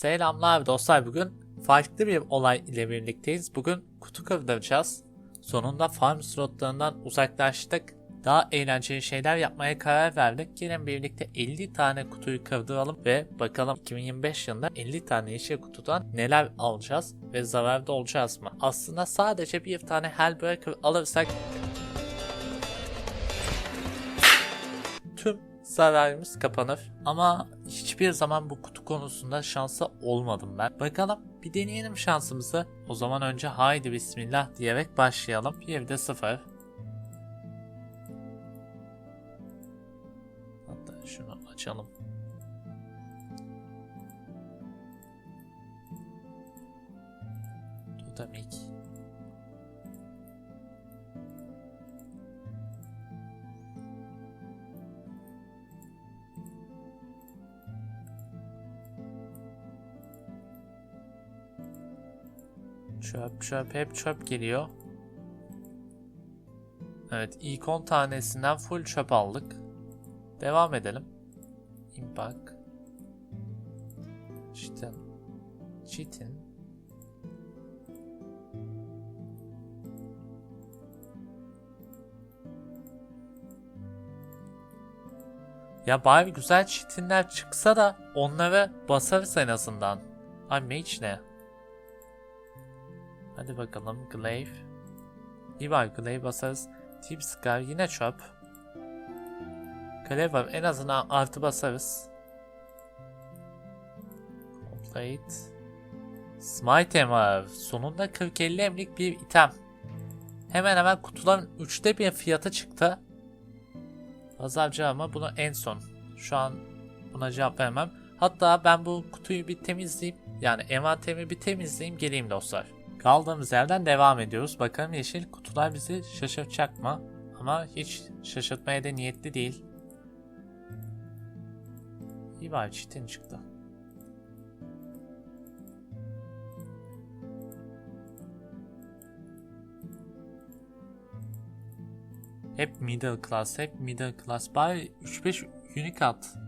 Selamlar dostlar bugün farklı bir olay ile birlikteyiz. Bugün kutu kırdıracağız. Sonunda farm slotlarından uzaklaştık. Daha eğlenceli şeyler yapmaya karar verdik. Gelin birlikte 50 tane kutuyu kırdıralım ve bakalım 2025 yılında 50 tane yeşil kutudan neler alacağız ve zararda olacağız mı? Aslında sadece bir tane Hellbreaker alırsak tüm zararımız kapanır. Ama hiçbir zaman bu kutu konusunda şansa olmadım ben. Bakalım bir deneyelim şansımızı. O zaman önce haydi bismillah diyerek başlayalım. Bir de sıfır. Hatta şunu açalım. Totemik. Çöp çöp hep çöp geliyor. Evet ilk 10 tanesinden full çöp aldık. Devam edelim. Impact. Çitin. Çitin. Ya bari güzel çitinler çıksa da onlara basarız en azından. Ay mage ne? Hadi bakalım Glaive. İyi var Glaive basarız. Tip Scar yine çöp. Glaive var en azından artı basarız. Complete. Smite var. Sonunda 40-50 emlik bir item. Hemen hemen kutuların üçte bir fiyatı çıktı. Pazarcı ama bunu en son. Şu an buna cevap vermem. Hatta ben bu kutuyu bir temizleyeyim. Yani envanterimi bir temizleyeyim geleyim dostlar. Kaldığımız yerden devam ediyoruz. Bakalım yeşil kutular bizi şaşırtacak mı? Ama hiç şaşırtmaya da niyetli değil. İyi var çitin çıktı. Hep middle class, hep middle class. Bari 3-5 unique at.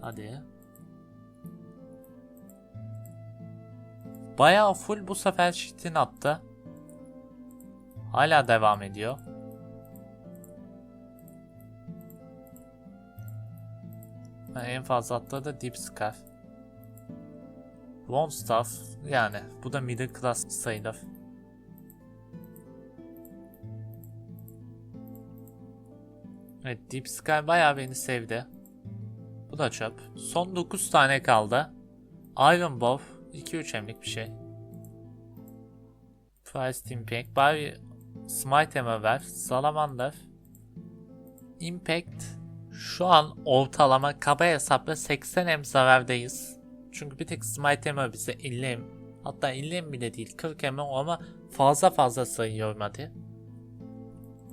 Hadi. Bayağı full bu sefer çitin attı. Hala devam ediyor. Ha, en fazla da Deep Scarf. One Staff yani bu da middle class sayılır. Evet Deep Sky bayağı beni sevdi. Bu da çöp. Son 9 tane kaldı. Iron Bow 2-3 emlik bir şey. Price Impact. Bari Smite Em'e ver. Salamander. Impact. Şu an ortalama kaba hesapla 80 em zarardayız. Çünkü bir tek Smite Em'e bize 50 em. Hatta 50 em bile değil 40 em ama fazla fazla sayıyorum hadi.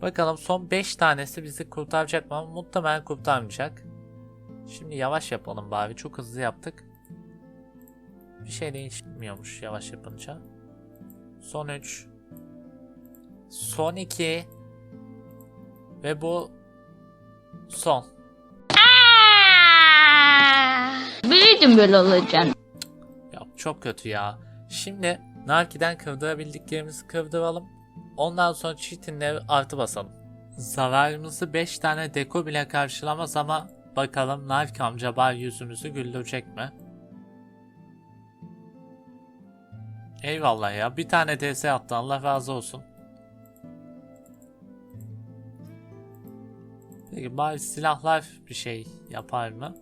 Bakalım son 5 tanesi bizi kurtaracak mı? Muhtemelen kurtarmayacak. Şimdi yavaş yapalım bari. Çok hızlı yaptık. Bir şey değişmiyormuş yavaş yapınca. Son 3. Son 2. Ve bu son. Biliyordum böyle olacağını. Ya çok kötü ya. Şimdi Narki'den kırdırabildiklerimizi kırdıralım. Ondan sonra cheatin'leri artı basalım. Zararımızı 5 tane deko bile karşılamaz ama bakalım Narki amca bar yüzümüzü güldürecek mi? Eyvallah ya. Bir tane DS attı. Allah razı olsun. Peki bari silahlar bir şey yapar mı?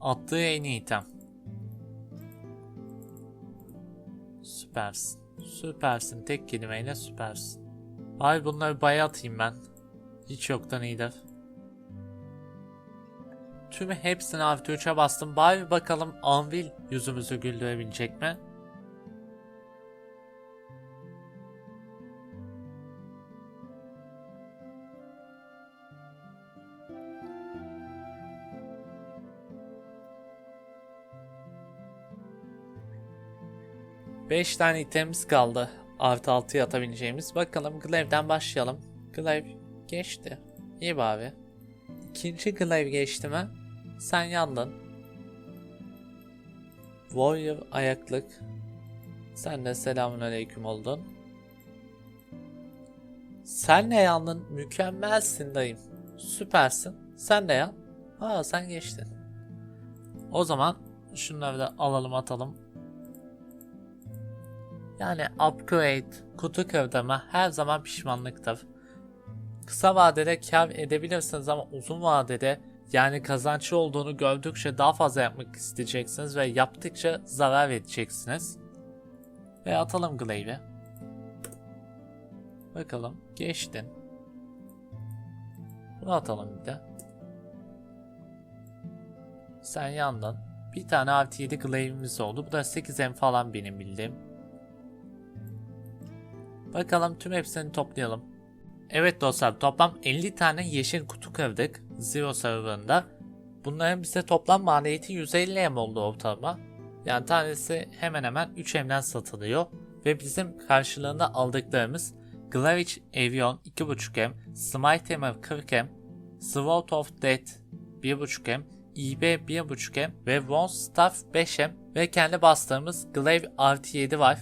Attığı en iyi item. Süpersin. Süpersin. Tek kelimeyle süpersin. Ay bunları baya atayım ben. Hiç yoktan iyidir. Tüm hepsini artı 3'e bastım. Bari bakalım Anvil yüzümüzü güldürebilecek mi? Beş tane itemimiz kaldı. Artı 6'ya atabileceğimiz. Bakalım Glaive'den başlayalım. Glaive geçti. İyi bari. İkinci glaive geçti mi? Sen yandın. Warrior ayaklık. Sen de selamun aleyküm oldun. Sen ne yandın? Mükemmelsin dayım. Süpersin. Sen de yan. Aa sen geçtin. O zaman şunları da alalım atalım. Yani upgrade, kutu kırdırma her zaman pişmanlıktır. Kısa vadede kar edebilirsiniz ama uzun vadede yani kazançlı olduğunu gördükçe daha fazla yapmak isteyeceksiniz ve yaptıkça zarar edeceksiniz. Ve atalım Glaive'i. Bakalım geçtin. Bunu atalım bir de. Sen yandın. Bir tane artı 7 Glaive'imiz oldu. Bu da 8M falan benim bildiğim. Bakalım tüm hepsini toplayalım. Evet dostlar toplam 50 tane yeşil kutu kırdık Zero serverında. Bunların bize toplam maliyeti 150 M oldu ortalama. Yani tanesi hemen hemen 3 M'den satılıyor. Ve bizim karşılığında aldıklarımız Glavich Avion 2.5M, Smite Hammer 40M, Sword of Death 1.5M, EB 1.5M ve One Staff 5M ve kendi bastığımız Glaive artı 7 var.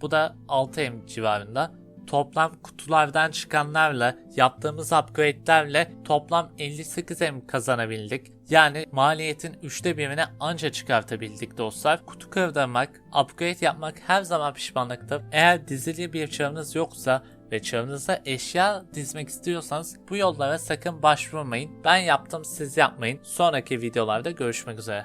Bu da 6M civarında. Toplam kutulardan çıkanlarla yaptığımız upgrade'lerle toplam 58M kazanabildik. Yani maliyetin üçte birine anca çıkartabildik dostlar. Kutu kırdırmak, upgrade yapmak her zaman pişmanlıktır. Eğer dizili bir çarınız yoksa ve çarınıza eşya dizmek istiyorsanız bu yollara sakın başvurmayın. Ben yaptım siz yapmayın. Sonraki videolarda görüşmek üzere.